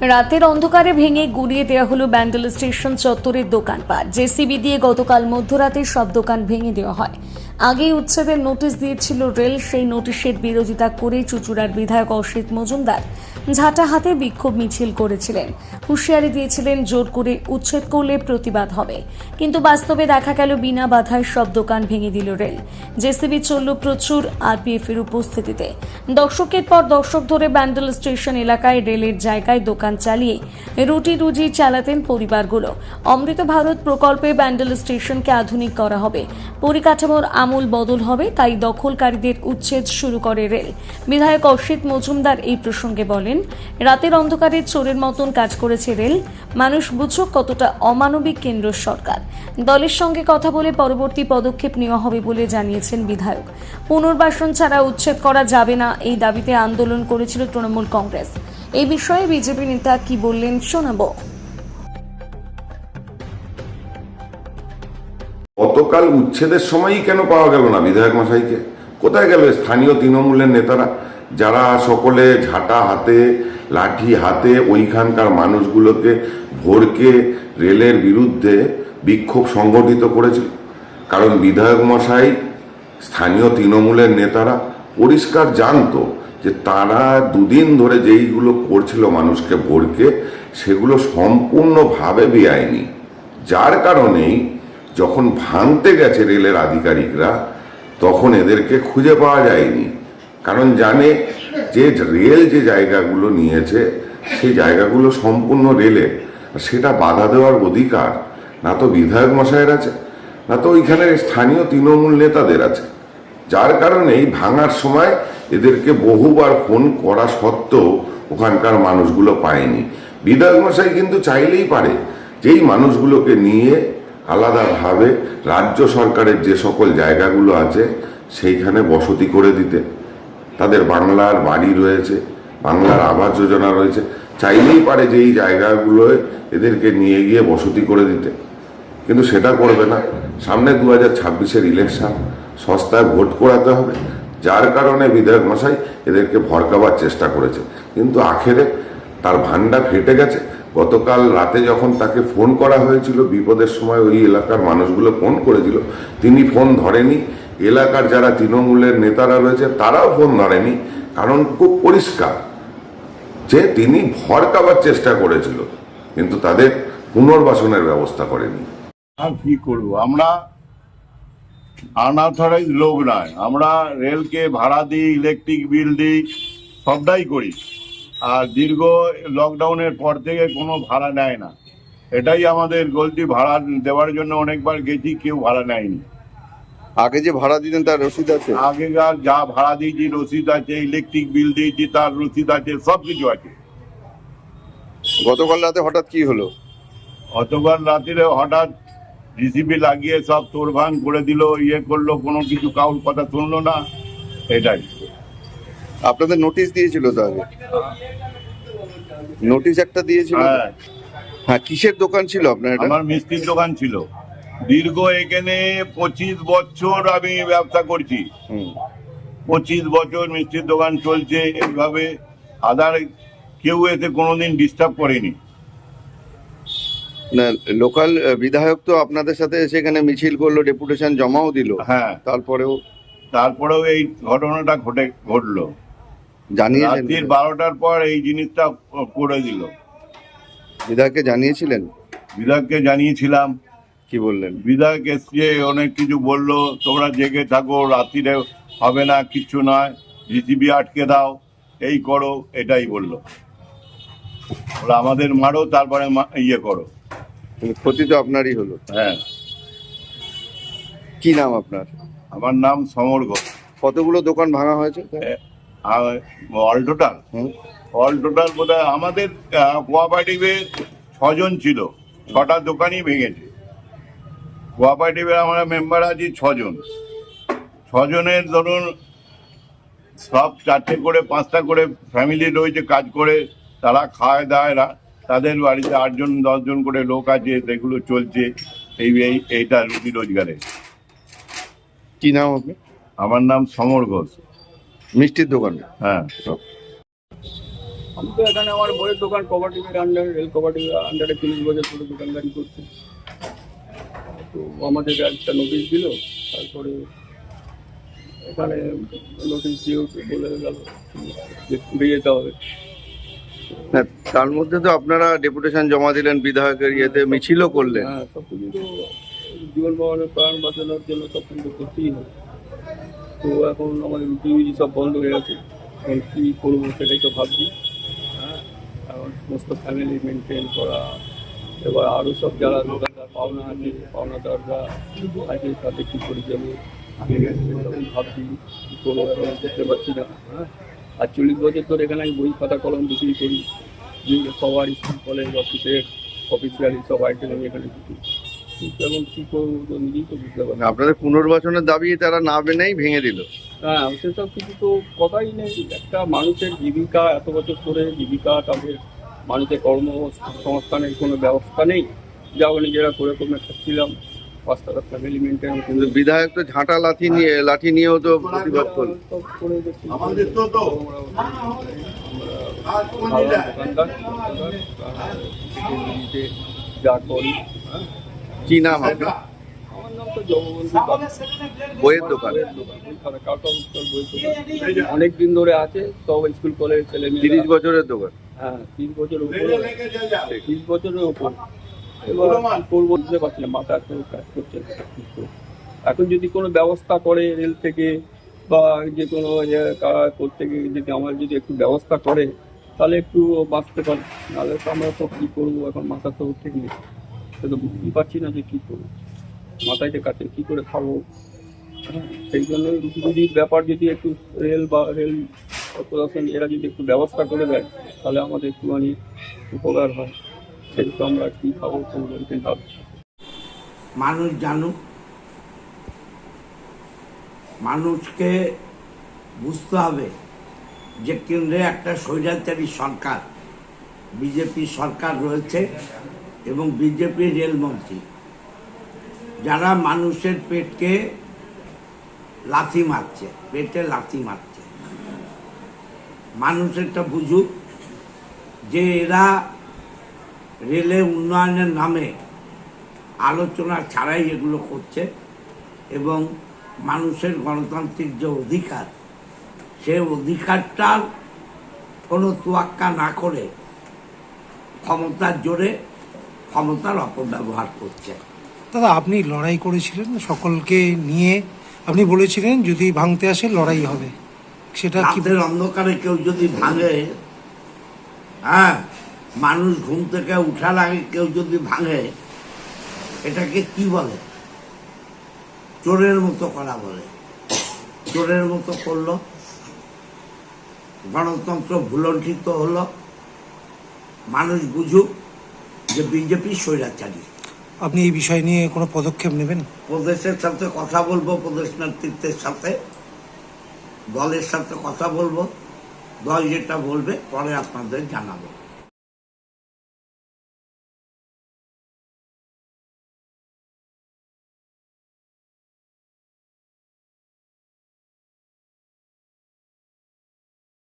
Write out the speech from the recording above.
রাতের অন্ধকারে ভেঙে গুড়িয়ে দেওয়া হলো ব্যান্ডেল স্টেশন চত্বরের দোকানপাট। জেসিবি দিয়ে গতকাল মধ্যরাতে সব দোকান ভেঙে দেওয়া হয়। আগেই উচ্ছেদের নোটিশ দিয়েছিল রেল, সেই নোটিশের বিরোধিতা করে চুচুড়ার বিধায়ক অসিত মজুমদার ঝাঁটা হাতে বিক্ষোভ মিছিল করেছিলেন। হুঁশিয়ারি দিয়েছিলেন, জোর করে উচ্ছেদ করলে প্রতিবাদ হবে। কিন্তু বাস্তবে দেখা গেল, বিনা বাধায় সব দোকান ভেঙে দিল রেল। জেসিবি চলল প্রচুর আরপিএফ এর উপস্থিতিতে। দর্শকের পর দর্শক ধরে ব্যান্ডেল স্টেশন এলাকায় রেলের জায়গায় দোকান চালিয়ে রুটি রুজি চালাতেন পরিবারগুলো। অমৃত ভারত প্রকল্পে ব্যান্ডেল স্টেশনকে আধুনিক করা হবে। পরিকাঠামোর আমূল বদল হবে, তাই দখলকারীদের উচ্ছেদ শুরু করে রেল। বিধায়ক অসিত মজুমদার এই প্রসঙ্গে বলেন, রাতের অন্ধকারে চোরের মতন কাজ করেছে রেল। মানুষ বুঝুক কতটা অমানবিক কেন্দ্র সরকার। দলের সঙ্গে কথা বলে পরবর্তী পদক্ষেপ নেওয়া হবে বলে জানিয়েছেন বিধায়ক। পুনর্বাসন ছাড়া উচ্ছেদ করা যাবে না, এই দাবিতে আন্দোলন করেছিল তৃণমূল কংগ্রেস। এই বিষয়ে বিজেপি নেতা কি বললেন, শোনাবো। গতকাল উচ্ছেদের সময়ই কেন পাওয়া গেল না বিধায়ক মশাইকে? কোথায় গেল স্থানীয় তৃণমূলের নেতারা? যারা সকলে ঝাঁটা হাতে, লাঠি হাতে ওইখানকার মানুষগুলোকে ভোরকে রেলের বিরুদ্ধে বিক্ষোভ সংগঠিত করেছিল। কারণ বিধায়ক মশাই, স্থানীয় তৃণমূলের নেতারা পরিষ্কার জানতো যে তারা দুদিন ধরে যেইগুলো করছিল মানুষকে ভোরকে, সেগুলো সম্পূর্ণভাবে বেআইনি। যার কারণেই যখন ভাঙতে গেছে রেলের আধিকারিকরা, তখন এদেরকে খুঁজে পাওয়া যায়নি। কারণ জানে যে রেল যে জায়গাগুলো নিয়েছে, সেই জায়গাগুলো সম্পূর্ণ আর সেটা বাধা দেওয়ার অধিকার না তো বিধায়ক মশাইয়ের আছে, না তো ওইখানে স্থানীয় তৃণমূল নেতাদের আছে। যার কারণে এই ভাঙার সময় এদেরকে বহুবার ফোন করা সত্ত্বেও ওখানকার মানুষগুলো পায়নি। বিধায়ক মশাই কিন্তু চাইলেই পারে, যেই মানুষগুলোকে নিয়ে আলাদাভাবে রাজ্য সরকারের যে সকল জায়গাগুলো আছে, সেইখানে বসতি করে দিতে। তাদের বাংলার বাড়ি রয়েছে, বাংলার আবাস যোজনা রয়েছে। চাইলেই পারে যে এই জায়গাগুলোয় এদেরকে নিয়ে গিয়ে বসতি করে দিতে। কিন্তু সেটা করবে না। সামনে দু হাজার ছাব্বিশের ইলেকশন সস্তায় ভোট করাতে হবে। যার কারণে বিধায়ক মশাই এদেরকে ভরকাবার চেষ্টা করেছে। কিন্তু আখেরে তার ভান্ডা ফেটে গেছে। গতকাল রাতে যখন তাকে ফোন করা হয়েছিল, বিপদের সময় ওই এলাকার মানুষগুলো ফোন করেছিল, তিনি ফোন ধরেনি। এলাকার যারা তৃণমূলের নেতারা রয়েছে, তারাও ফোন ধরেনি। কারণ খুব পরিষ্কার যে তিনি ভরকাবার চেষ্টা করেছিল, কিন্তু তাদের পুনর্বাসনের ব্যবস্থা করেনি। আর কি করব? আমরা আনঅথরাইজ লোক নয়, আমরা রেলকে ভাড়া দিই ইলেকট্রিক বিল দিই, সবটাই করি। আর দীর্ঘ লকডাউনের পর থেকে কোনো ভাড়া নেয় না। এটাই আমাদের গলতি ভাড়া দেওয়ার জন্য অনেকবার গেছি কেউ ভাড়া নেয়নি। আগে যে ভাড়া দিতেন তার রসিদ আছে? আগেকার যা ভাড়া দিয়েছি রসিদ আছে ইলেকট্রিক বিল দিয়েছি তার রসিদ আছে সব কিছু আছে। গতকাল রাতে হঠাৎ কি হলো? অতবার রাত্রিরে হঠাৎ জিসিবি লাগিয়ে সব তোড়ভাঙ করে দিল ইয়ে করল কোনো কিছু কাউর কথা শুনলো না এটাই। আপনাদের নোটিশ দিয়েছিল তো আগে? নোটিশ একটা দিয়েছিল? হ্যাঁ। হ্যাঁ কিসের দোকান ছিল আপনার এটা? আমার মিষ্টির দোকান ছিল। দীর্ঘ এখানে পঁচিশ বছর আমি ব্যবসা করছি। পঁচিশ বছর মিষ্টির দোকান চলছে এইভাবে আদার কেউ এতে কোনোদিন ডিস্টার্ব করেনি। না লোকাল বিধায়ক তো আপনাদের সাথে সেখানে মিছিল করল ডেপুটেশন জমাও দিল। হ্যাঁ। তারপরেও? তারপরেও এই ঘটনাটা ঘটে ঘটলো। জানিয়েছেন রাত্রির বারোটার পর এই জিনিসটা করে দিল। বিধায়ককে জানিয়েছিলেন? বিধায়ককে জানিয়েছিলাম। কি বললেন? বিধায়ক এসছে অনেক কিছু বলল তোমরা জেগে থাকো রাত্রিরে হবে না কিচ্ছু নয় জিসিবি আটকে দাও এই করো এটাই বলল। ওরা আমাদের মারো তারপরে ইয়ে করো। ক্ষতি তো আপনারই হলো। হ্যাঁ। কি নাম আপনার? আমার নাম সমর কতগুলো দোকান ভাঙা হয়েছে? All total. অল টোটাল বোধ আমাদের কোঅপারেটিভে ছজন ছিল। ছটা দোকানই ভেঙেছে। কোঅপারেটিভে আমরা মেম্বার আছি ছজন। ছজনের ধরুন সব চারটে করে পাঁচটা করে ফ্যামিলি রয়েছে কাজ করে তারা খায় দায় তাদের বাড়িতে আটজন দশজন করে লোক আছে সেগুলো চলছে এই এই- এইটা রুটি রোজগারে। কি নাম আমার নাম সমর ঘোষ। মিষ্টির দোকান। হ্যাঁ। আমি তো এখানে আমার বইয়ের দোকান কোপারেটিভের আন্ডারে রেল কোপারেটিভের আন্ডারে তিরিশ বছর ধরে দোকানদারি করছি। তো আমাদের একটা নোটিশ দিল তারপরে এখানে নোটিশ দিয়েও বলে গেল যে ঘুরে যেতে হবে। না, তার মধ্যে তো আপনারা ডেপুটেশন জমা দিলেন বিধায়কের ইয়েতে মিছিলও করলেন। হ্যাঁ সব কিছু তো জীবন ভবনের প্রাণ বাঁচানোর জন্য সব কিছু তো করতেই হবে। তো এখন আমাদের রুটি সব বন্ধ হয়ে গেছে। এখন কী করব সেটাই তো ভাবছি। হ্যাঁ এখন সমস্ত ফ্যামিলি মেনটেন করা, এবার আরও সব যারা দোকানদার, পাওনা আছে, পাওনাদাররা আছে, তাদের কী করে যাবে? ভাবছি, কী করব বুঝতে পারছি না। হ্যাঁ আর চল্লিশ বছর ধরে এখানে আমি বই, খাতা, কলম বিক্রি করি। সবার স্কুল কলেজ অফিসের অফিসিয়ালি সব আইটেম আমি এখানে বিক্রি করি। কিন্তু এখন কী করব তো নিজেই তো বুঝতে পারছি না। আপনাদের পুনর্বাসনের দাবি তারা না মেনেই ভেঙে দিল। হ্যাঁ সেসব কিছু তো কথাই নেই। একটা মানুষের জীবিকা এত বছর ধরে জীবিকা তাদের মানুষের কর্মসংস্থানের কোনো ব্যবস্থা নেই। যা যারা করে কোনো খাচ্ছিলাম পাঁচটা ফ্যামিলি মেনটেন কিন্তু বিধায়ক তো ঝাঁটা লাঠি নিয়ে লাঠি নিয়েও তো প্রতিবাদ করল। আমাদের তো তো। আর কোন জেলায়? যা করি কি নাম আপনার আমার নাম তো বইয়ের দোকান। অনেক দিন ধরে আছে সব স্কুল কলেজ ছেলে তিরিশ বছরের দোকান। হ্যাঁ তিরিশ বছর উপরে। তিরিশ বছরের উপর। এবার করব বুঝতে পারছি না মাথা কাজ করছে। এখন যদি কোনো ব্যবস্থা করে রেল থেকে বা যে কোনো ইয়ে করতে গিয়ে যদি আমার যদি একটু ব্যবস্থা করে তাহলে একটু বাঁচতে পারি নাহলে তো আমরা তো কী করব এখন মাথা তো ঠিক নেই। সে তো বুঝতেই পারছি না যে কী করব। মাথায় যে কাছে কী করে খাব? সেই জন্য যদি ব্যাপার যদি একটু রেল বা রেল প্রশাসন এরা যদি একটু ব্যবস্থা করে দেয়, তাহলে আমাদের একটুখানি উপকার হয়। সেহেতু আমরা কী খাব এটাই ভাবছি মানুষ জানুক। মানুষকে বুঝতে হবে যে কেন্দ্রে একটা স্বৈরাচারী সরকার, বিজেপি সরকার রয়েছে। এবং বিজেপি রেলমন্ত্রী যারা মানুষের পেটকে লাথি মারছে, পেটে লাথি মারছে। মানুষেরটা বুঝুক যে এরা রেলে উন্নয়নের নামে আলোচনা ছাড়াই এগুলো করছে এবং মানুষের গণতান্ত্রিক যে অধিকার, সে অধিকারটার কোনো তোয়াক্কা না করে ক্ষমতার জোরে ক্ষমতার অপব্যবহার করছে। দাদা আপনি লড়াই করেছিলেন সকলকে নিয়ে আপনি বলেছিলেন যদি ভাঙতে আসে লড়াই হবে। সেটা রাতের অন্ধকারে কেউ যদি ভাঙে হ্যাঁ মানুষ ঘুম থেকে উঠার আগে কেউ যদি ভাঙে এটাকে কি বলে? চোরের মতো করা বলে। চোরের মতো করল। গণতন্ত্র ভুলণ্ঠিত হলো। মানুষ বুঝুক। যে বিজেপি স্বৈরাচারী। আপনি এই বিষয় নিয়ে কোনো পদক্ষেপ নেবেন? প্রদেশের সাথে কথা বলব প্রদেশ নেতৃত্বের সাথে। দলের সাথে কথা বলব। দল যেটা বলবে পরে আপনাদের জানাব।